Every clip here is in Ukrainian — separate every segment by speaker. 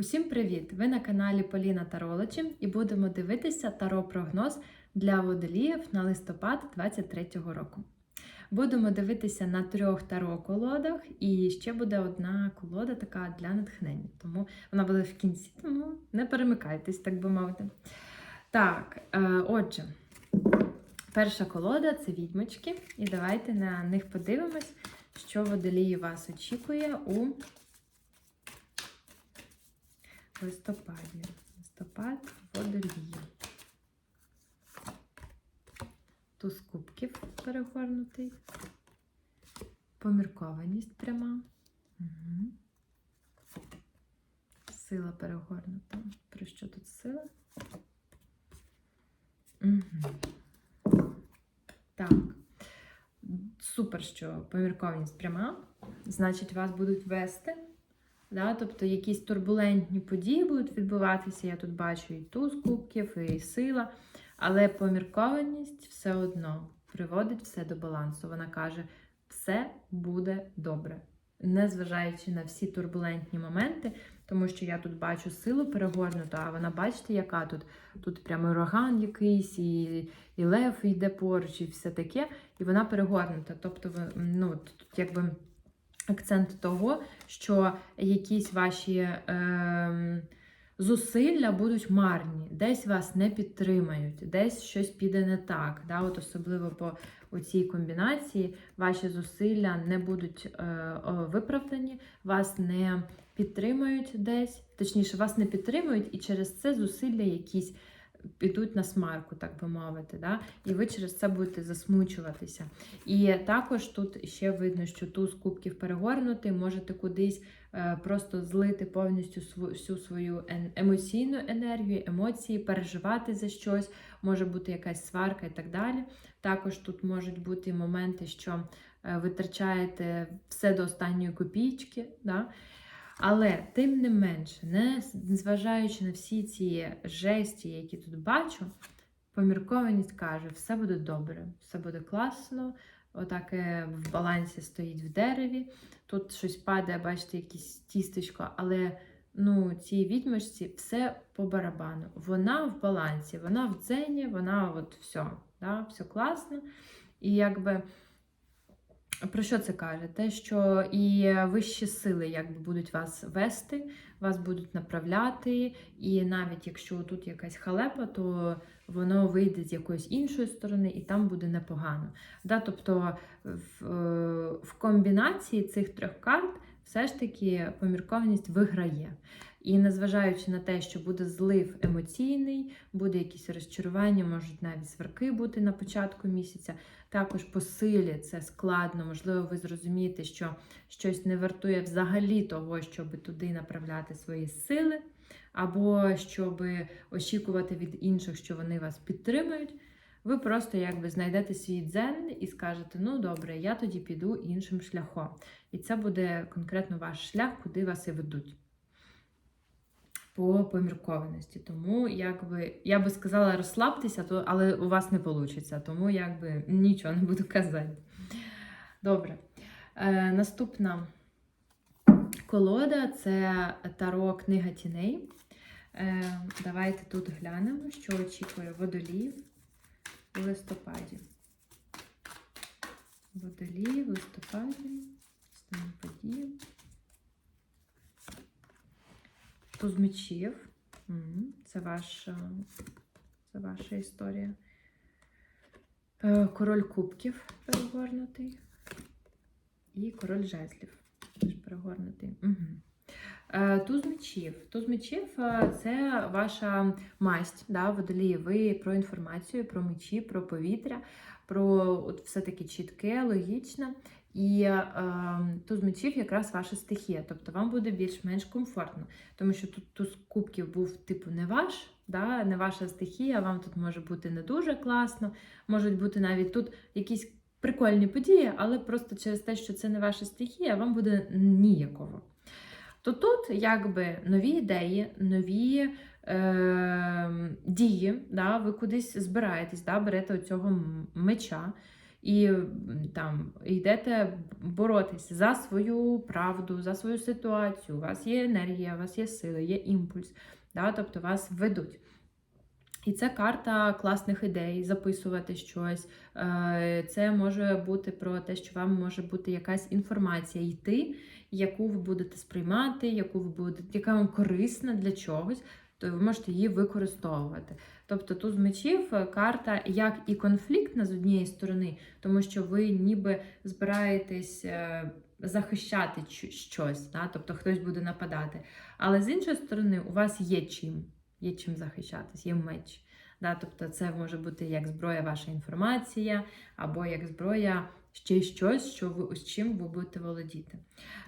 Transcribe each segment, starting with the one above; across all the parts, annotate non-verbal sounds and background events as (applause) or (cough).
Speaker 1: Усім привіт! Ви на каналі Поліна Таролочі і будемо дивитися таро-прогноз для водоліїв на листопад 2023 року. Будемо дивитися на трьох таро-колодах, і ще буде одна колода така для натхнення. Тому вона буде в кінці, тому не перемикайтесь, так би мовити. Так, е, отже, перша колода це відьмочки, і давайте на них подивимось, що водолії вас очікує у листопаді. Листопад водолії. Туз кубків перегорнутий. Поміркованість пряма. Угу. Сила перегорнута. Про що тут сила? Угу. Так. Супер, що поміркованість пряма. Значить, вас будуть вести. Да? Тобто якісь турбулентні події будуть відбуватися. Я тут бачу і туз кубків, і сила. Але поміркованість все одно приводить все до балансу. Вона каже, все буде добре. Незважаючи на всі турбулентні моменти, тому що я тут бачу силу перегорнуту, а вона, бачите, яка тут Тут прямо ураган якийсь, і і лев йде поруч, і все таке, і вона перегорнута. Тобто, ну, тут якби акцент того, що якісь ваші е, зусилля будуть марні, десь вас не підтримають, десь щось піде не так. Да? От Особливо по цій комбінації ваші зусилля не будуть е, виправдані, вас не підтримують десь, точніше, вас не підтримують, і через це зусилля якісь підуть на смарку, так би мовити. Да? І ви через це будете засмучуватися. І також тут ще видно, що туз кубків перегорнутий, можете кудись е, просто злити повністю всю свою емоційну енергію, емоції, переживати за щось, може бути якась сварка і так далі. Також тут можуть бути моменти, що е, витрачаєте все до останньої копійки. Да? Але, тим не менше, не зважаючи на всі ці жесті, які тут бачу, поміркованість каже, все буде добре, все буде класно, отаке в балансі стоїть в дереві. Тут щось падає, бачите, якесь тістечко, але ну, цій відьмочці все по барабану. Вона в балансі, вона в дзені, вона от все, да, все класно. І якби. Про що це каже? Те, що і вищі сили якби будуть вас вести, вас будуть направляти, і навіть якщо тут якась халепа, то воно вийде з якоїсь іншої сторони, і там буде непогано. Да? Тобто в, е, в комбінації цих трьох карт все ж таки поміркованість виграє. І незважаючи на те, що буде злив емоційний, буде якісь розчарування, можуть навіть сварки бути на початку місяця. Також по силі це складно, можливо, ви зрозумієте, що щось не вартує взагалі того, щоб туди направляти свої сили, або щоб очікувати від інших, що вони вас підтримують. Ви просто якби знайдете свій дзен і скажете, ну добре, я тоді піду іншим шляхом. І це буде конкретно ваш шлях, куди вас і ведуть по поміркованості. Тому, якби, я би сказала, розслабтеся, то, але у вас не вийде. Тому якби нічого не буду казати. Добре. Е, Наступна колода це Таро Книга тіней. Е, Давайте тут глянемо, що очікує водолів у листопаді. Водолів в листопаді, події. Туз мечів. Це ваша, це ваша історія. Е, король кубків перегорнутий. І король жезлів теж перегорнутий. Угу. Туз мечів. Туз мечів е, це ваша масть, да, водолії. Ви про інформацію, про мечі, про повітря, про от все таки чітке, логічне. І е, туз мечів якраз ваша стихія, тобто вам буде більш-менш комфортно, тому що тут туз кубків був типу не ваш, да, не ваша стихія, вам тут може бути не дуже класно, можуть бути навіть тут якісь прикольні події, але просто через те, що це не ваша стихія, вам буде ніяково. То тут якби нові ідеї, нові е, дії, да, ви кудись збираєтесь, да, берете оцього меча. І там йдете боротися за свою правду, за свою ситуацію. У вас є енергія, у вас є сили, є імпульс, да? тобто вас ведуть. І це карта класних ідей, записувати щось. Е, Це може бути про те, що вам може бути якась інформація йти, яку ви будете сприймати, яку ви будете, яка вам корисна для чогось, то ви можете її використовувати. Тобто тут з мечів е, карта як і конфліктна з однієї сторони, тому що ви ніби збираєтесь е, захищати щось, да? тобто хтось буде нападати. Але з іншої сторони, у вас є чим, є чим захищатись, є меч. Да? Тобто це може бути як зброя ваша інформація, або як зброя ще щось, що ви, з чим ви будете володіти.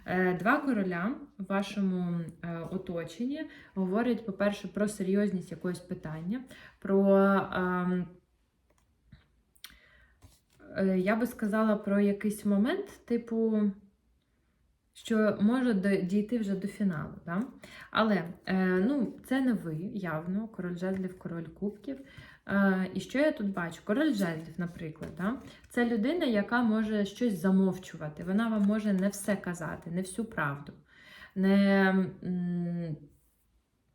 Speaker 1: Е, Два короля в вашому е, оточенні говорять, по-перше, про серйозність якогось питання, про. ем, е, Я би сказала про якийсь момент, типу, що може дійти вже до фіналу. Да? Але е, ну, це не ви, явно, король жезлів, король кубків. Е, і що я тут бачу? Король жезлів, наприклад, да? це людина, яка може щось замовчувати. Вона вам може не все казати, не всю правду. Не,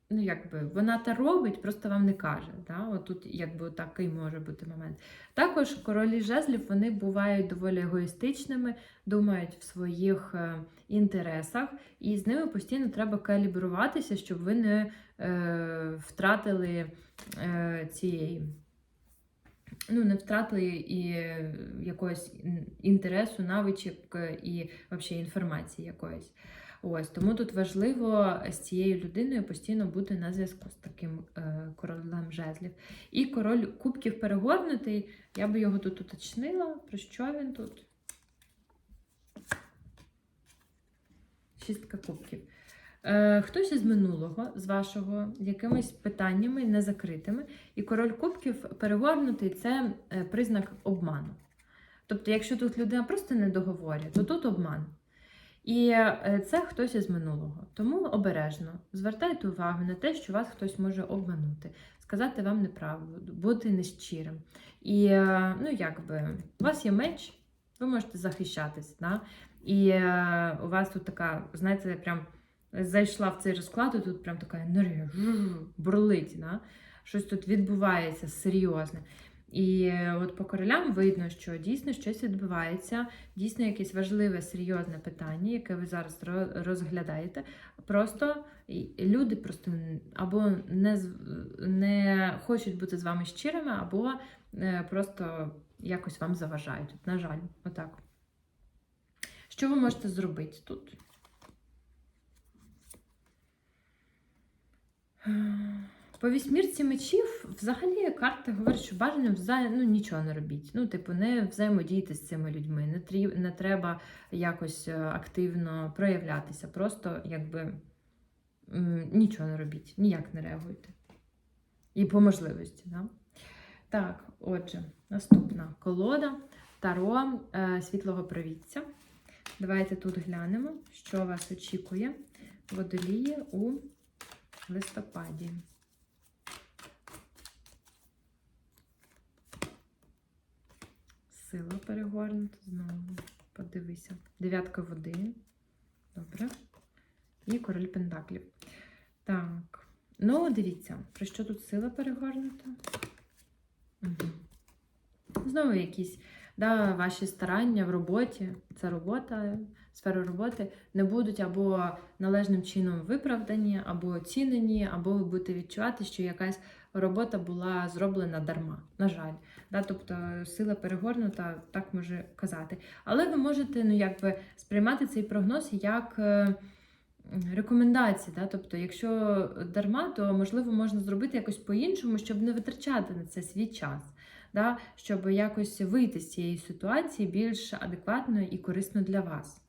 Speaker 1: ну, якби, вона те робить, просто вам не каже. Да? От тут якби, такий може бути момент. Також королі жезлів вони бувають доволі егоїстичними, думають в своїх е, інтересах, і з ними постійно треба калібруватися, щоб ви не е, втратили е, цієї. Ну, не втратили і якогось інтересу, навичок е, і взагалі інформації якоїсь. Ось тому тут важливо з цією людиною постійно бути на зв'язку з таким е, королем жезлів. І король кубків перегорнутий, я би його тут уточнила. Про що він тут? Шістка кубків. Е, хтось із минулого, з вашого, якимись питаннями незакритими. І король кубків перегорнутий це е, признак обману. Тобто, якщо тут людина просто не договорює, то тут обман. І е, це хтось із минулого. Тому обережно звертайте увагу на те, що вас хтось може обманути, сказати вам неправду, бути нещирим. І е, ну, якби, у вас є меч, ви можете захищатись. Да? І е, у вас тут така, знаєте, прям зайшла в цей розклад, і тут прям така енергія бурлить. Да? Щось тут відбувається серйозне. І е, от по королям видно, що дійсно щось відбувається, дійсно якесь важливе, серйозне питання, яке ви зараз розглядаєте. Просто люди просто або не, не хочуть бути з вами щирими, або е, просто якось вам заважають. На жаль, отак. Що ви можете зробити тут? По вісьмірці мечів взагалі карти говорять, що бажано вза... ну, нічого не робіть. Ну, типу, не взаємодійте з цими людьми, не, трі... не треба якось е, активно проявлятися. Просто якби нічого не робіть, ніяк не реагуйте. І по можливості. Да? Так, отже, наступна колода Таро е, світлого провідця. Давайте тут глянемо, що вас очікує водолії у листопаді. Сила перегорнута знову. Подивися. Дев'ятка води. Добре. І король пентаклів. Так. Ну, дивіться, про що тут сила перегорнута? Угу. Знову якісь да, ваші старання в роботі, це робота, сфера роботи, не будуть або належним чином виправдані, або оцінені, або ви будете відчувати, що якась робота була зроблена дарма. На жаль. Да, тобто сила перегорнута, так може казати. Але ви можете ну, якби, сприймати цей прогноз як. е, Рекомендації, да? тобто, якщо дарма, то можливо можна зробити якось по-іншому, щоб не витрачати на це свій час, да? щоб якось вийти з цієї ситуації більш адекватно і корисно для вас.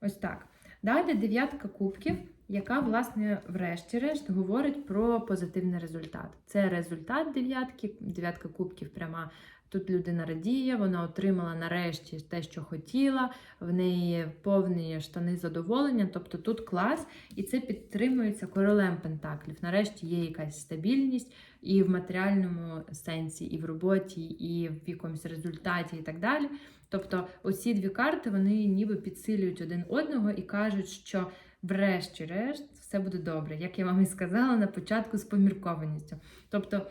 Speaker 1: Ось так. Далі дев'ятка кубків, яка, власне, врешті-решт говорить про позитивний результат. Це результат дев'ятки, дев'ятка кубків пряма Тут людина радіє, вона отримала нарешті те, що хотіла, в неї повні штани задоволення, тобто тут клас, і це підтримується королем Пентаклів. Нарешті є якась стабільність і в матеріальному сенсі, і в роботі, і в якомусь результаті, і так далі. Тобто, оці дві карти вони ніби підсилюють один одного і кажуть, що врешті-решт все буде добре, як я вам і сказала на початку з поміркованістю. Тобто,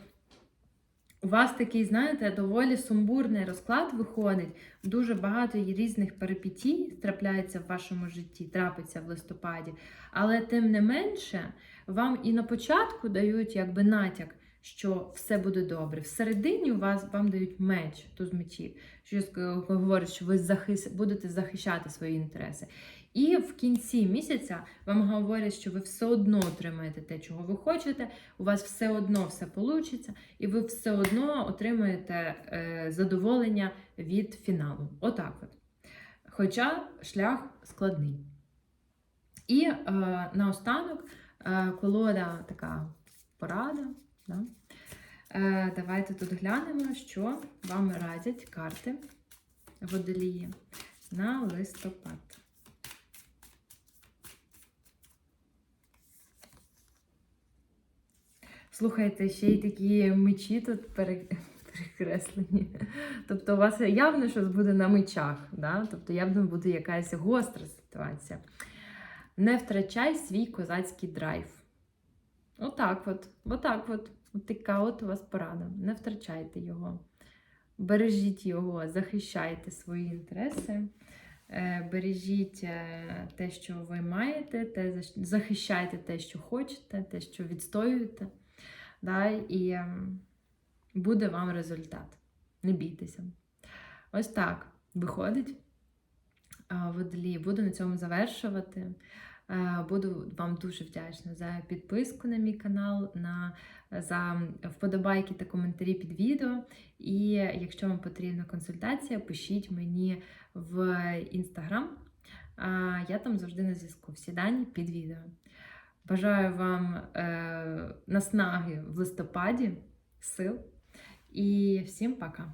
Speaker 1: у вас такий, знаєте, доволі сумбурний розклад виходить. Дуже багато різних перипетій трапляється в вашому житті, трапиться в листопаді. Але тим не менше, вам і на початку дають якби натяк, що все буде добре. Всередині у вас вам дають меч, туз мечів, що говорить, що ви захис... будете захищати свої інтереси. І в кінці місяця вам говорять, що ви все одно отримаєте те, чого ви хочете, у вас все одно все вийде, і ви все одно отримаєте е, задоволення від фіналу. Отак от. Хоча шлях складний. І е, наостанок е, колода така порада. Да? Е, давайте тут глянемо, що вам радять карти водолії на листопад. Слухайте, ще й такі мечі тут пере- (laughs) перекреслені. Тобто, у вас явно щось буде на мечах, да? тобто явно буде якась гостра ситуація. Не втрачай свій козацький драйв. Отак от, отак от. От така от у вас порада. Не втрачайте його. Бережіть його, захищайте свої інтереси, е, бережіть е, те, що ви маєте, те, захищайте те, що хочете, те, що відстоюєте. Да, і ем, буде вам результат. Не бійтеся. Ось так виходить. Водолії. Буду на цьому завершувати. Е, Буду вам дуже вдячна за підписку на мій канал, на, за вподобайки та коментарі під відео. І якщо вам потрібна консультація, пишіть мені в інстаграм. Я там завжди на зв'язку. Всі дані під відео. Бажаю вам е, наснаги в листопаді, сил і всім пока!